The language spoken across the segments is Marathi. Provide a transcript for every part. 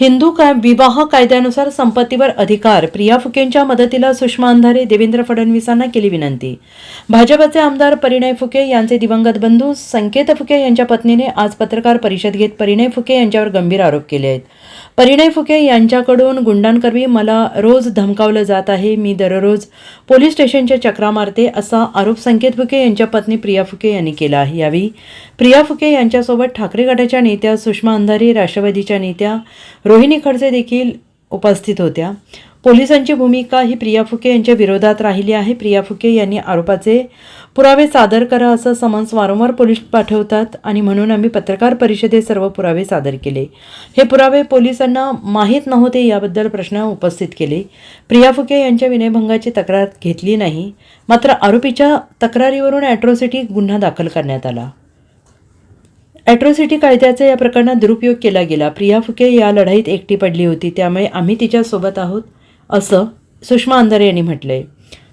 हिंदू का विवाह कायद्यानुसार संपत्तीवर अधिकार प्रिया फुकेंच्या मदतीला सुषमा अंधारे देवेंद्र फडणवीसांना केली विनंती. भाजपचे आमदार परिणय फुके यांचे दिवंगत बंधू संकेत फुके यांच्या पत्नीने आज पत्रकार परिषद घेत परिणय फुके यांच्यावर गंभीर आरोप केले आहेत. परिणय फुके यांच्याकडून गुंडांकरवी मला रोज धमकावलं जात आहे मी दररोज पोलीस स्टेशनच्या चक्रा मारते असा आरोप संकेत फुके यांच्या पत्नी प्रिया फुके यांनी केला आहे. यावेळी प्रिया फुके यांच्यासोबत ठाकरे गटाच्या नेत्या सुषमा अंधारे राष्ट्रवादीच्या नेत्या रोहिणी खडसे देखील उपस्थित होत्या. पोलिसांची भूमिका ही प्रिया फुके यांच्या विरोधात राहिली आहे. प्रिया फुके यांनी आरोपाचे पुरावे सादर करा असं समन्स वारंवार पोलीस पाठवतात आणि म्हणून आम्ही पत्रकार परिषदेत सर्व पुरावे सादर केले. हे पुरावे पोलिसांना माहीत नव्हते याबद्दल प्रश्न उपस्थित केले. प्रिया फुके यांच्या विनयभंगाची तक्रार घेतली नाही. मात्र आरोपीच्या तक्रारीवरून ॲट्रॉसिटी गुन्हा दाखल करण्यात आला. ॲट्रॉसिटी कायद्याचा या प्रकरणात दुरुपयोग केला गेला. प्रिया फुके या लढाईत एकटी पडली होती. त्यामुळे आम्ही तिच्यासोबत आहोत असं सुषमा अंधारे यांनी म्हटलंय.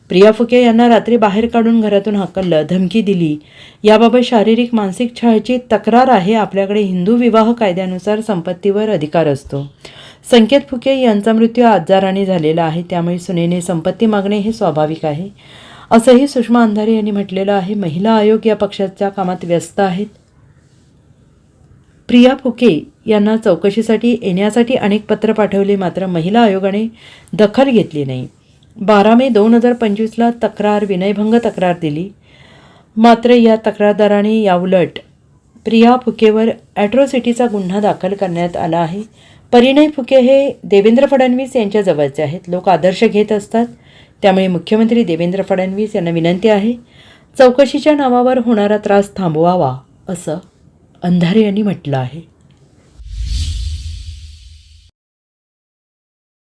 प्रिया फुके यांना रात्री बाहेर काढून घरातून हाकललं धमकी दिली. याबाबत शारीरिक मानसिक छळाची तक्रार आहे. आपल्याकडे हिंदू विवाह कायद्यानुसार संपत्तीवर अधिकार असतो. संकेत फुके यांचा मृत्यू आजाराने झालेला आहे. त्यामुळे सुनेने संपत्ती मागणे हे स्वाभाविक आहे. असंही सुषमा अंधारे यांनी म्हटलेलं आहे. महिला आयोग या पक्षाच्या कामात व्यस्त आहेत. प्रिया फुके यांना चौकशीसाठी येण्यासाठी अनेक पत्र पाठवले मात्र महिला आयोगाने दखल घेतली नाही. बारा मे दोन हजार पंचवीसला तक्रार विनयभंग तक्रार दिली. मात्र या तक्रारदाराने याउलट प्रिया फुकेवर ॲट्रॉसिटीचा गुन्हा दाखल करण्यात आला आहे. परिणय फुके हे देवेंद्र फडणवीस यांच्या जवळचे आहेत. लोक आदर्श घेत असतात. त्यामुळे मुख्यमंत्री देवेंद्र फडणवीस यांना विनंती आहे चौकशीच्या नावावर होणारा त्रास थांबवावा असं अंधारे यांनी म्हटलं आहे.